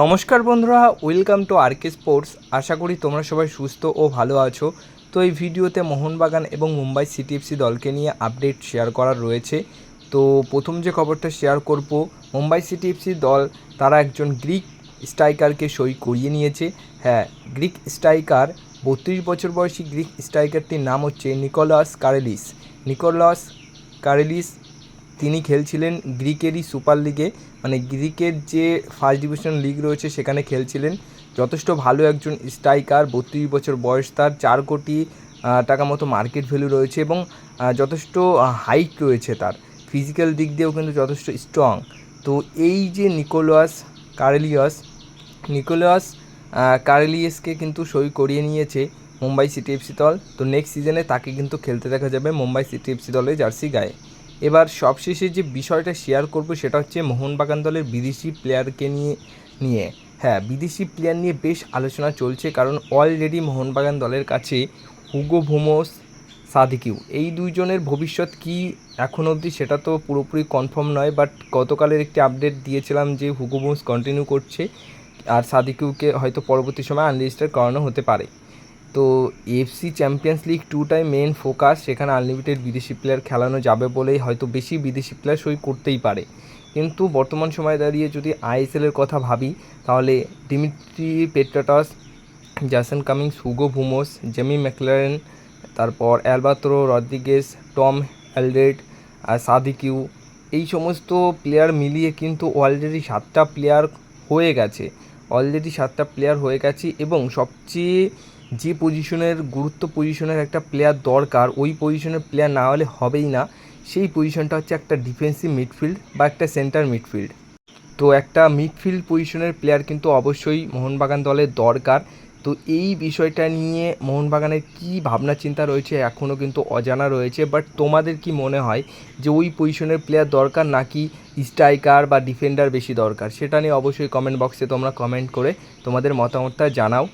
নমস্কার বন্ধুরা welcome to RK sports আশা করি তোমরা সবাই সুস্থ ও ভালো আছো। তো এই ভিডিওতে মোহনবাগান এবং মুম্বাই সিটিএফসি দলকে নিয়ে আপডেট শেয়ার করার রয়েছে। তো প্রথম যে খবরটা শেয়ার করব, মুম্বাই সিটিএফসি দল, তারা একজন গ্রিক স্ট্রাইকারকে সই করিয়ে নিয়েছে। হ্যাঁ গ্রিক স্ট্রাইকার বত্রিশ বছর বয়সী গ্রিক স্ট্রাইকারটির নাম হচ্ছে নিকোলাস কারেলিস নিকোলাস কারেলিস তিনি খেলছিলেন গ্রিকেরই সুপার লিগে। মানে গ্রিকের যে ফার্স্ট ডিভিশন লিগ রয়েছে, সেখানে খেলছিলেন। যথেষ্ট ভালো একজন স্ট্রাইকার বত্রিশ বছর বয়স তার। চার কোটি টাকা মতো মার্কেট ভ্যালু রয়েছে এবং যথেষ্ট হাইট রয়েছে তার। ফিজিক্যাল দিক দিয়েও কিন্তু যথেষ্ট স্ট্রং তো এই যে নিকোলাস কারেলিয়াস, নিকোলাস কারেলিয়াসকে কিন্তু সই করিয়ে নিয়েছে মুম্বাই সিটি এফসি দল। তো নেক্সট সিজনে তাকে কিন্তু খেলতে দেখা যাবে মুম্বাই সিটি এফসি দলের জার্সি গায়ে। এবার সবশেষে যে বিষয়টা শেয়ার করব সেটা হচ্ছে মোহনবাগান দলের বিদেশি প্লেয়ারকে নিয়ে নিয়ে। হ্যাঁ বিদেশি প্লেয়ার নিয়ে বেশ আলোচনা চলছে কারণ অলরেডি মোহনবাগান দলের কাছে হুগো ভুমোস সাদিকিউ এই দুইজনের ভবিষ্যৎ কি এখন অবধি সেটা তো পুরোপুরি কনফার্ম নয় বাট গতকালের একটি আপডেট দিয়েছিলাম যে হুগো ভুমোস কন্টিনিউ করছে আর সাদিকিউকে হয়তো পরবর্তী সময় আনরেজিস্টার করানো হতে পারে। তো এফসি চ্যাম্পিয়ন্স লিগ টুটাই মেন ফোকাস সেখানে আনলিমিটেড বিদেশি প্লেয়ার খেলানো যাবে বলেই হয়তো বেশি বিদেশি প্লেয়ার সই করতেই পারে। কিন্তু বর্তমান সময়ে দাঁড়িয়ে যদি আইএসএলের কথা ভাবি, তাহলে Dimitri Petratos Jason Cummings Hugo Boumous Jamie Maclaren তারপর অ্যালবাত্রো রদ্রিগেস টম অ্যালডেড আর সাদিকিউ এই সমস্ত প্লেয়ার মিলিয়ে কিন্তু অলরেডি সাতটা প্লেয়ার হয়ে গেছে। অলরেডি সাতটা প্লেয়ার হয়ে গেছে এবং সবচেয়ে যে পজিশনের গুরুত্ব পজিশনের একটা প্লেয়ার দরকার, ওই পজিশনের প্লেয়ার না হলে হবেই না। সেই পজিশনটা হচ্ছে একটা ডিফেন্সিভ মিডফিল্ড বা একটা সেন্টার মিডফিল্ড তো একটা মিডফিল্ড পজিশনের প্লেয়ার কিন্তু অবশ্যই মোহনবাগান দলের দরকার। তো এই বিষয়টা নিয়ে মোহনবাগানের কী ভাবনা চিন্তা রয়েছে এখনও কিন্তু অজানা রয়েছে। বাট তোমাদের কি মনে হয় যে ওই পজিশনের প্লেয়ার দরকার নাকি স্ট্রাইকার বা ডিফেন্ডার বেশি দরকার? সেটা নিয়ে অবশ্যই কমেন্ট বক্সে তোমরা কমেন্ট করে তোমাদের মতামতটা জানাও।